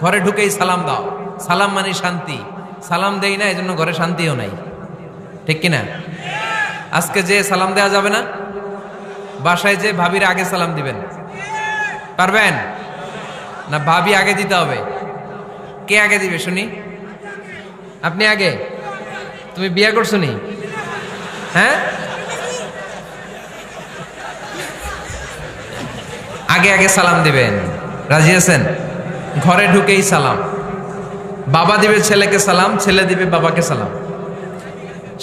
ঘরে ঢুকেই সালাম দাও। সালাম মানে শান্তি। সালাম দেই না, এজন্য ঘরে শান্তিও নাই। ঠিক কিনা? আজকে যে সালাম দেওয়া যাবে না, বাসায় যে ভাবির আগে সালাম দিবেন। পারবেন? না, ভাবি আগে দিতে হবে। কে আগে দিবে, শুনি? আপনি আগে? তুমি বিয়ে করছ নি? হ্যাঁ? আগে আগে সালাম দিবেন। রাজি আছেন? ঘরে ঢুকেই সালাম। বাবা দিবে ছেলেকে সালাম, ছেলে দিবে বাবাকে সালাম।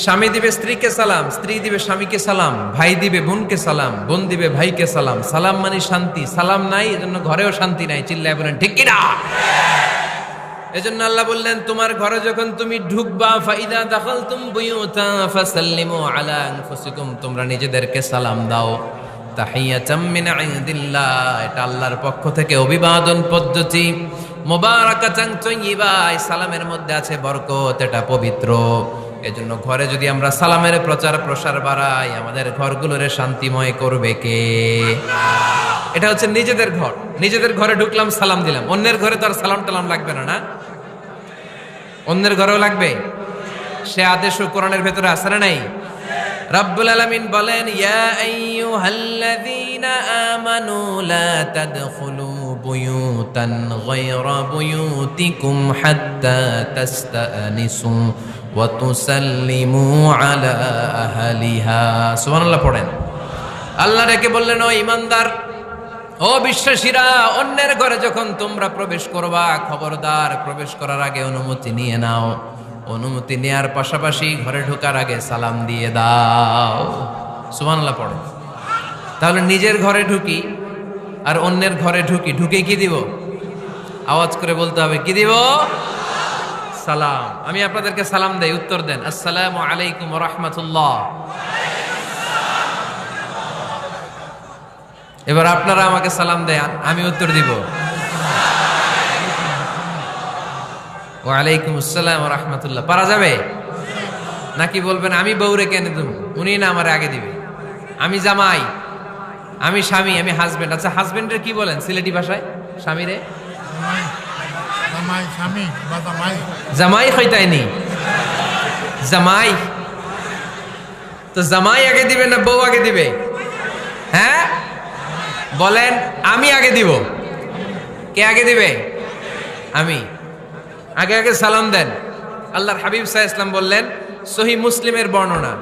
স্বামী দিবে স্ত্রীকে সালাম, স্ত্রী দিবে স্বামীকে সালাম, ভাই দিবে বোনকে সালাম, বোন দিবে ভাইকে সালাম। সালাম মানে শান্তি, সালাম নাই, এজন্য ঘরেও শান্তি নাই, চিল্লায় বলেন, ঠিক কিনা? এজন্য আল্লাহ বললেন, তোমার ঘরে যখন তুমি ঢুকবা, ফাইদা দাখালতুম বুয়ুতা, ফাসাল্লিমু আলা আনফুসিকুম, তোমরা নিজেদেরকে সালাম দাও। এটা আল্লাহর পক্ষ থেকে অভিবাদন পদ্ধতি। সালামের মধ্যে আছে বরকত, এটা পবিত্র। এজন্য ঘরে যদি আমরা সালামের প্রচার প্রসার বাড়াই, আমাদের ঘরগুলোরে শান্তিময় করবে কে? এটা হচ্ছে নিজেদের ঘর। নিজেদের ঘরে ঢুকলাম, সালাম দিলাম। অন্যের ঘরে তো আর সালাম টালাম লাগবে না না? অন্যের ঘরেও লাগবে? সে আদেশ কোরআনের ভেতরে আছে না নাই? রব্বুল আলামিন বলেন, ইয়া আইয়ুহাল্লাযীনা আমানু লা তাদখুলু বুয়ুতান গায়রা বুয়ুতিকুম হাত্তা তাস্তানিসু ওয়া তুসাল্লিমু আলা আহলিহা। সুবহানাল্লাহ পড়েন। আল্লাহ রেখে বললেন, ও ইমানদার ও বিশ্বাসীরা, অন্যের ঘরে যখন তোমরা প্রবেশ করবা, খবরদার প্রবেশ করার আগে অনুমতি নিয়ে নাও। অনুমতি নেয়ার পাশাপাশি ঘরে ঢোকার আগে সালাম দিয়ে দাও। সুবহানাল্লাহ, পড়ে। তাহলে নিজের ঘরে ঢুকি আর অন্যের ঘরে ঢুকি। ঢুকে কি দিব? আওয়াজ করে বলতে হবে, কি দিব? সালাম। আমি আপনাদেরকে সালাম দেই, উত্তর দেন। আসসালামু আলাইকুম রহমতুল্লাহ। এবার আপনারা আমাকে সালাম দেন, আমি উত্তর দিব। ওয়ালাইকুম আসসালাম রহমতুল্লাহ। পারা যাবে? নাকি বলবেন আমি বউরে কেন দেব? উনি না আমার আগে দিবে। আমি জামাই আমি স্বামী আমি হাজবেন্ড আচ্ছা হাজবেন্ডের কি বলেন সিলেটি ভাষায়? স্বামীরে? জামাই হইতাইনি। জামাই? তো জামাই আগে দিবে না বউ আগে দিবে? হ্যাঁ? বলেন আমি আগে দিব। কে আগে দিবে? আমি। আগে আগে সালাম দেন। আল্লাহর হাবিব সাহা ইসলাম বললেন, সহি মুসলিমের বর্ণনা,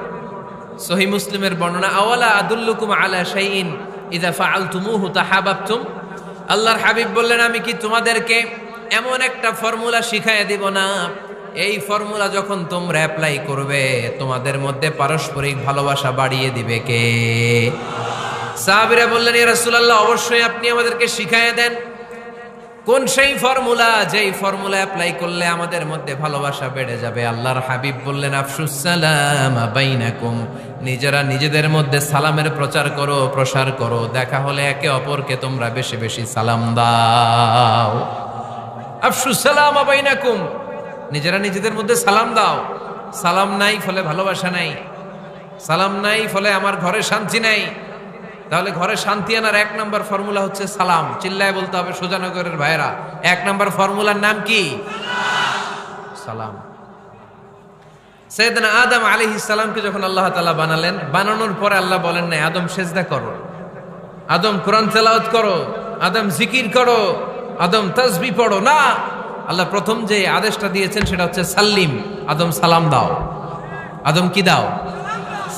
সহি মুসলিমের বর্ণনা, আওয়ালা আদুল্লুকুম আলা শাইইন ইদা ফাআলতুমুহু তাহাবাবতুম? আল্লাহর হাবিব বললেন, আমি কি তোমাদেরকে এমন একটা ফর্মুলা শিখাইয়া দিব না? এই ফর্মুলা যখন তোমরা অ্যাপ্লাই করবে, তোমাদের মধ্যে পারস্পরিক ভালোবাসা বাড়িয়ে দিবে কে? সাহাবিরা বললেন, ইয়া রাসূলুল্লাহ, অবশ্যই আপনি আমাদেরকে শিখাইয়া দেন। কোন সেই ফর্মুলা? যেই ফর্মুলা অ্যাপ্লাই করলে আমাদের মধ্যে ভালোবাসা বেড়ে যাবে। আল্লাহর হাবিব বললেন, আফসুস সালাম বাইনাকুম। নিজেরা নিজেদের মধ্যে সালামের প্রচার করো, প্রসার করো। দেখা হলে একে অপরকে তোমরা বেশি বেশি সালাম দাও। আফসুস সালাম বাইনাকুম। নিজেরা নিজেদের মধ্যে সালাম দাও। সালাম নাই ফলে ভালোবাসা নাই। সালাম নাই ফলে আমার ঘরে শান্তি নাই। তাহলে ঘরে শান্তি আনার এক নম্বর ফর্মুলা হচ্ছে সালাম। চিল্লায় বলতে হবে সোজানগরের ভাইরা এক নম্বর ফর্মুলার নাম কি? সালাম। সৈয়দনা আদম আলী ইসালামকে যখন আল্লাহ তালা বানালেন, বানানোর পরে আল্লাহ বলেন নাই, আদম সেজদা করো। আদম কোরআন তেলাওয়াত করো, আদম জিকির করো, আদম তসবি পড়ো। না, আল্লাহ প্রথম যে আদেশটা দিয়েছেন সেটা হচ্ছে সাল্লিম। আদম সালাম দাও। আদম কি দাও?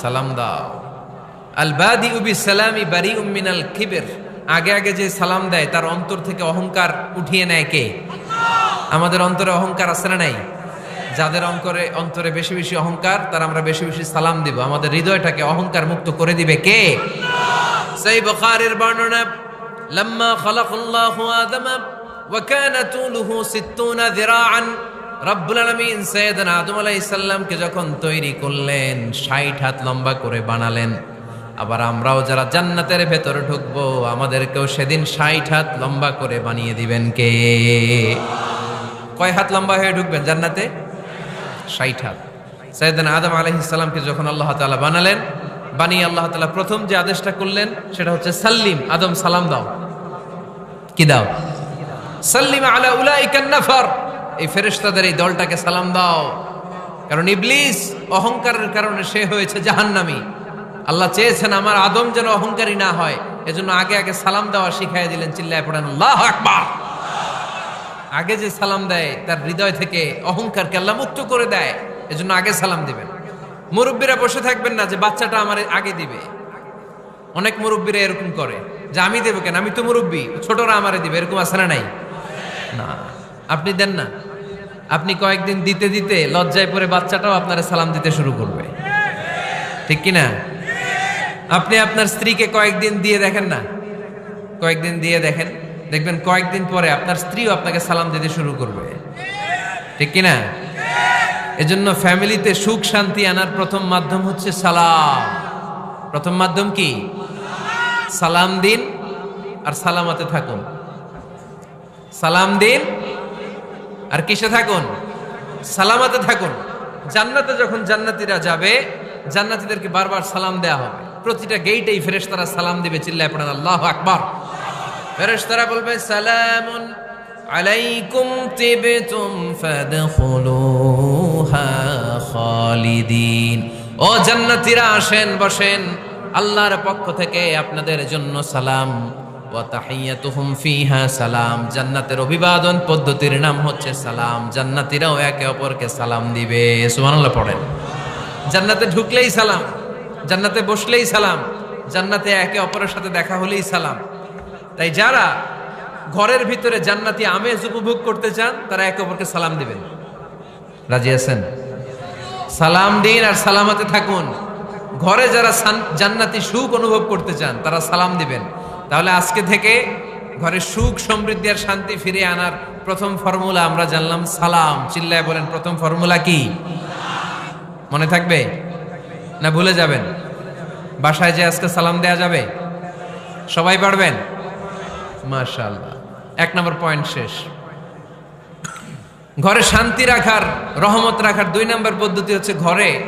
সালাম দাও। আল বাদি উবি সালামি বারি উম্মিনাল খিবের আগে আগে যে সালাম দেয়, তার অন্তর থেকে অহংকার উঠিয়ে নেয় কে? আমাদের অন্তরে অহংকার আছে না নাই? যাদের অঙ্করে অন্তরে বেশি বেশি অহংকার, তার আমরা বেশি বেশি সালাম দিব। আমাদের হৃদয়টাকে অহংকার মুক্ত করে দিবে কে? সেই বুখারীর বর্ণনা, লম্মা খালাকাল্লাহু আদম কানা তুলুহু 60 যিরাআন। রব্বুল আলামিন সাইয়েদনা আদম আলাইহিস সালামকে যখন তৈরি করলেন 60 হাত লম্বা করে বানালেন। আবার আমরাও যারা জান্নাতের ভেতরে ঢুকবো, আমাদেরকেও সেদিন 60 হাত লম্বা করে বানিয়ে দিবেন কে? কয় হাত লম্বা হয়ে ঢুকবেন জান্নাতে? 60 হাত। সাইদান আদম আলাইহিস সালামকে যখন আল্লাহ তাআলা বানালেন, বানিয়ে আল্লাহ তাআলা প্রথম যে আদেশটা করলেন, সেটা হচ্ছে সাল্লিম। আদম, সালাম দাও। কি দাও? সাল্লিম আলা উলাইকান নাফার। এই ফেরেস্তাদের এই দলটাকে সালাম দাও। কারণ ইবলিস অহংকারের কারণে সে হয়েছে জাহান্নামী। আল্লাহ চেয়েছেন আমার আদম যেন অহংকারী না হয়। এজন্য আগে আগে সালাম দেওয়া শিখাই দিলেন, চিল্লায় পড়েন, আল্লাহ আকবার। আগে যে সালাম দেয়, তার হৃদয় থেকে অহংকারকে আল্লাহ মুক্ত করে দেয়, এজন্য আগে সালাম দিবেন। মুরব্বীরা বসে থাকবেন না যে বাচ্চাটা আমার আগে দিবে। অনেক মুরব্বীরা এরকম করে, যে আমি দেবো কেন? আমি তো মুরব্বী, ছোটরা আমারে দিবে। এরকম না নাই? না। আপনি দেন না। আপনি কয়েকদিন দিতে দিতে লজ্জায় পরে বাচ্চাটাও আপনার সালাম দিতে শুরু করবে। ঠিক কি না আপনি আপনার স্ত্রীকে কয়েকদিন দিয়ে দেখেন না? কয়েকদিন দিয়ে দেখেন? দেখবেন কয়েকদিন পরে আপনার স্ত্রীও আপনাকে সালাম দিতে শুরু করবে। ঠিক কি না এজন্য ফ্যামিলিতে সুখ শান্তি আনার প্রথম মাধ্যম হচ্ছে সালাম। প্রথম মাধ্যম কি? সালাম দিন আর সালামাতে থাকুন। সালাম দিন আর কিসে থাকুন? সালামাতে থাকুন। জান্নাতে যখন জান্নাতীরা যাবে, জান্নাতীদেরকে বারবার সালাম দেয়া হবে। প্রতিটা গেইটেই ফেরেশতারা সালাম দিবে, চিল্লায় পড়েন, আল্লাহ আকবার। ফেরেশতারা বলবে, সালামুন আলাইকুম তিবতুম ফাদখুলুহা খালিদিন। ও জান্নাতীরা, আসেন, বসেন। আল্লাহর পক্ষ থেকে আপনাদের জন্য সালাম। ওয়া তাহিয়াতুহুম ফিহা সালাম। জান্নাতের অভিবাদন পদ্ধতির নাম হচ্ছে সালাম। জান্নাতীরাও একে অপরকে সালাম দিবে। সুবহানাল্লাহ, পড়েন। জান্নাতে ঢুকলেই সালাম। জান্নাতে বসলেই সালাম, জান্নাতে একে অপরের সাথে দেখা হলেই সালাম। তাই যারা ঘরের ভিতরে জান্নাতি আমেজ উপভোগ করতে চান, তারা একে অপরকে সালাম দিবেন। রাজি আছেন? সালাম দিন আর সালামাতে থাকুন। ঘরে যারা জান্নাতি সুখ অনুভব করতে চান, তারা সালাম দিবেন। তাহলে আজকে থেকে ঘরে সুখ, সমৃদ্ধি আর শান্তি ফিরে আনার প্রথম ফর্মুলা আমরা জানলাম সালাম। চিল্লায় বলেন, প্রথম ফর্মুলা কি? মনে থাকবে? না ভুলে যাবেন? বাসায় যে আজকে সালাম দেয়া যাবে? সবাই পারবেন? মাশাআল্লাহ। এক নম্বর পয়েন্ট শেষ। ঘরে শান্তি রাখার, রহমত রাখার দুই নম্বর পদ্ধতি হচ্ছে ঘরে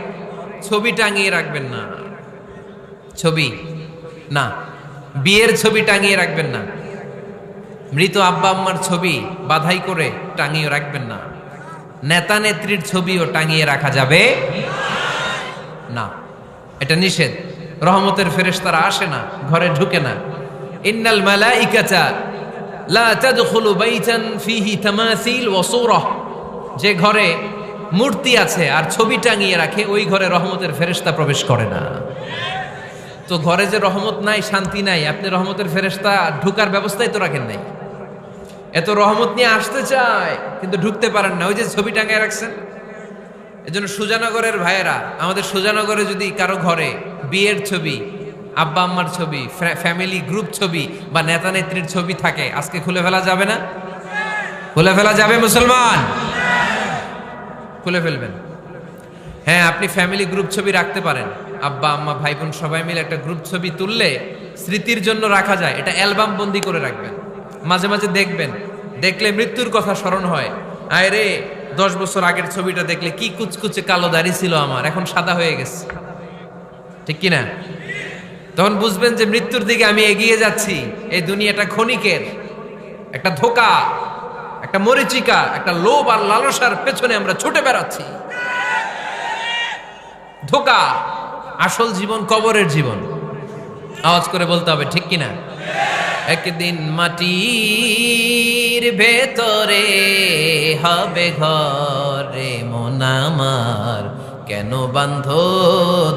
ছবি টাঙিয়ে রাখবেন না। ছবি? না। বিয়ের ছবি টাঙিয়ে রাখবেন না। মৃত আব্বা আম্মার ছবি বাধাই করে টাঙিয়ে রাখবেন না। নেতা নেত্রীর ছবিও টাঙিয়ে রাখা যাবে না। এটা নিষেধ। রহমতের ফেরেশতারা আসে না, ঘরে ঢুকে না। ইন্নাল মালাইকাতা লা যে ঘরে মূর্তি আছে আর ছবি টাঙিয়ে রাখে, ওই ঘরে রহমতের ফেরেশতা প্রবেশ করে না। তো ঘরে যে রহমত নাই, শান্তি নাই, আপনি রহমতের ফেরেশতা, ঢুকার ব্যবস্থাই তো রাখেন নাই। এত রহমত নিয়ে আসতে চায়, কিন্তু ঢুকতে পারেন না। ওই যে ছবি টাঙিয়ে রাখছেন। এজন্য সুজানগরের ভাইয়েরা, আমাদের সুজানগরে যদি কারও ঘরে বিয়ের ছবি, আব্বা আম্মার ছবি ফ্যামিলি গ্রুপ ছবি বা নেতা নেত্রীর ছবি থাকে, আজকে খুলে ফেলা যাবে না? খুলে ফেলা যাবে মুসলমান? খুলে ফেলবেন। হ্যাঁ আপনি ফ্যামিলি গ্রুপ ছবি রাখতে পারেন। আব্বা, আম্মা ভাই বোন সবাই মিলে একটা গ্রুপ ছবি তুললে স্মৃতির জন্য রাখা যায়। এটা অ্যালবাম বন্দি করে রাখবেন। মাঝে মাঝে দেখবেন। দেখলে মৃত্যুর কথা স্মরণ হয়। আয় রে দশ বছর আগের ছবিটা দেখলে কি কুচকুচে কালো দাড়ি ছিল আমার। এখন সাদা হয়ে গেছে। ঠিক কি না তখন বুঝবেন যে মৃত্যুর দিকে আমি এগিয়ে যাচ্ছি। এই দুনিয়াটা ক্ষণিকের। একটা ধোকা, একটা মরিচিকা, একটা লোভ আর লালসার পেছনে আমরা ছুটে বেড়াচ্ছি। ধোকা, আসল জীবন কবরের জীবন। আওয়াজ করে বলতে হবে, ঠিক কিনা? একদিন মাটির ভেতরে হবে ঘরে মনামার কেন বান্ধ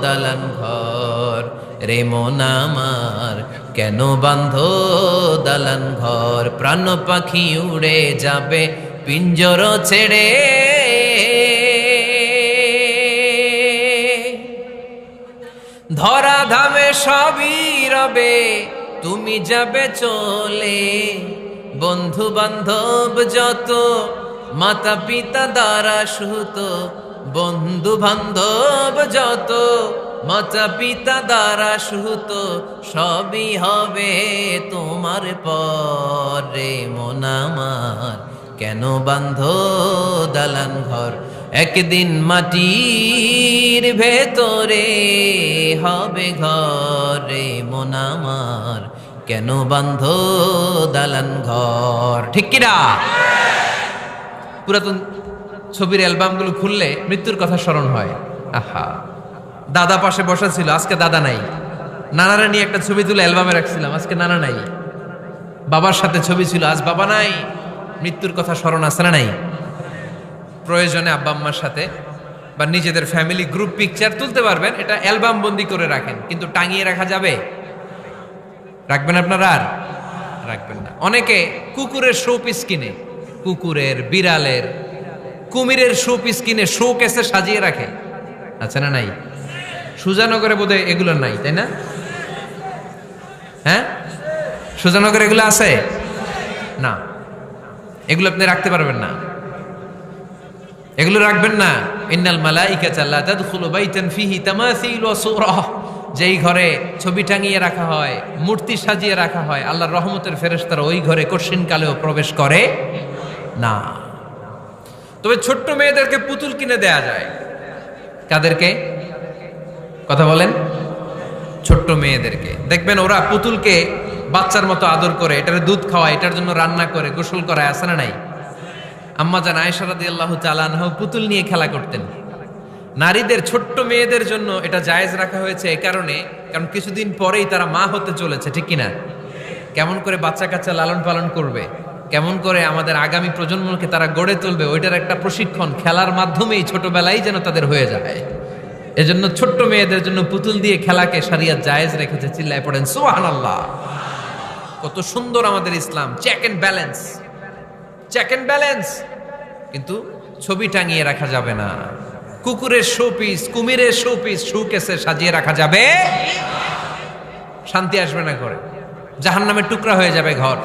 দালান ঘর? রে মনামার কেন বান্ধ দালান ঘর? প্রাণ পাখি উড়ে যাবে, পিঞ্জর ছেড়ে। ধরা ধামে সবই রবে তুমি যাবে চলে। বন্ধু বান্ধব যত মাতা পিতা দ্বারা সুত বন্ধু বান্ধব যত মাতা পিতা দ্বারা সুত সবই হবে তোমার পরে। মনামার কেন বান্ধ দালান ঘর? একদিন মাটির ভেতরে হবে ঘরে মনামার কেন বান্ধ দালান ঘর? ঠিক কিনা? পুরাতন ছবির অ্যালবামগুলো খুললে মৃত্যুর কথা স্মরণ হয়। আহা, দাদা পাশে বসা ছিল, আজকে দাদা নাই। নানারা নিয়ে একটা ছবি তুলে অ্যালবামে রাখছিলাম, আজকে নানা নাই। বাবার সাথে ছবি ছিল, আজ বাবা নাই। মৃত্যুর কথা স্মরণ আছে না নাই? প্রয়োজনে আব্বা আম্মার সাথে বা নিজেদের ফ্যামিলি গ্রুপ পিকচার তুলতে পারবেন। এটা অ্যালবাম বন্দি করে রাখেন, কিন্তু টাঙিয়ে রাখা যাবে? রাখবেন আপনারা আর? রাখবেন না। অনেকে কুকুরের শো পিস কিনে, কুকুরের, বিড়ালের, কুমিরের শো পিস কিনে শো কেসে সাজিয়ে রাখে। আচ্ছা না নাই? সুজানগরে বোধহয় এগুলো নাই, তাই না? হ্যাঁ? সুজানগরে এগুলো আছে? না। এগুলো আপনি রাখতে পারবেন না। এগুলো রাখবেন না। ইন্নাল মালাইকা চাল্লা তাদখুলু বাইতান ফিহি তামাসিল যেই ঘরে ছবি টাঙিয়ে রাখা হয়, মূর্তি সাজিয়ে রাখা হয়, আল্লাহর রহমতের ফেরেশতারা ওই ঘরে কঠিন কালেও প্রবেশ করে না। তবে ছোট্ট মেয়েদেরকে পুতুল কিনে দেয়া যায়। কাদেরকে? কথা বলেন। ছোট্ট মেয়েদেরকে। দেখবেন ওরা পুতুলকে বাচ্চার মতো আদর করে, এটার দুধ খাওয়ায়, এটার জন্য রান্না করে, গোসল করায় আসে না নাই? আম্মা জান আয়সারাদি আল্লাহ চালানহ পুতুল নিয়ে খেলা করতেন। নারীদের, ছোট্ট মেয়েদের জন্য এটা জায়েজ রাখা হয়েছে এ কারণে, কারণ কিছুদিন পরেই তারা মা হতে চলেছে, ঠিক কিনা? কেমন করে বাচ্চা কাচ্চা লালন পালন করবে, কেমন করে আমাদের আগামী প্রজন্মকে তারা গড়ে তুলবে, ওইটার একটা প্রশিক্ষণ খেলার মাধ্যমেই ছোটবেলায় যেন তাদের হয়ে যায়। এজন্য ছোট্ট মেয়েদের জন্য পুতুল দিয়ে খেলাকে সারিয়া জায়েজ রেখেছে চিল্লায় পড়েন সোহান আল্লাহ কত সুন্দর আমাদের ইসলাম check and balance check and balance কিন্তু ছবি টাঙিয়ে রাখা যাবে না। কুকুরের শো পিস কুমিরের শো পিস শু কেসে সাজিয়ে রাখা যাবে। শান্তি আসবে না ঘরে। জাহান নামে টুকরা হয়ে যাবে ঘর।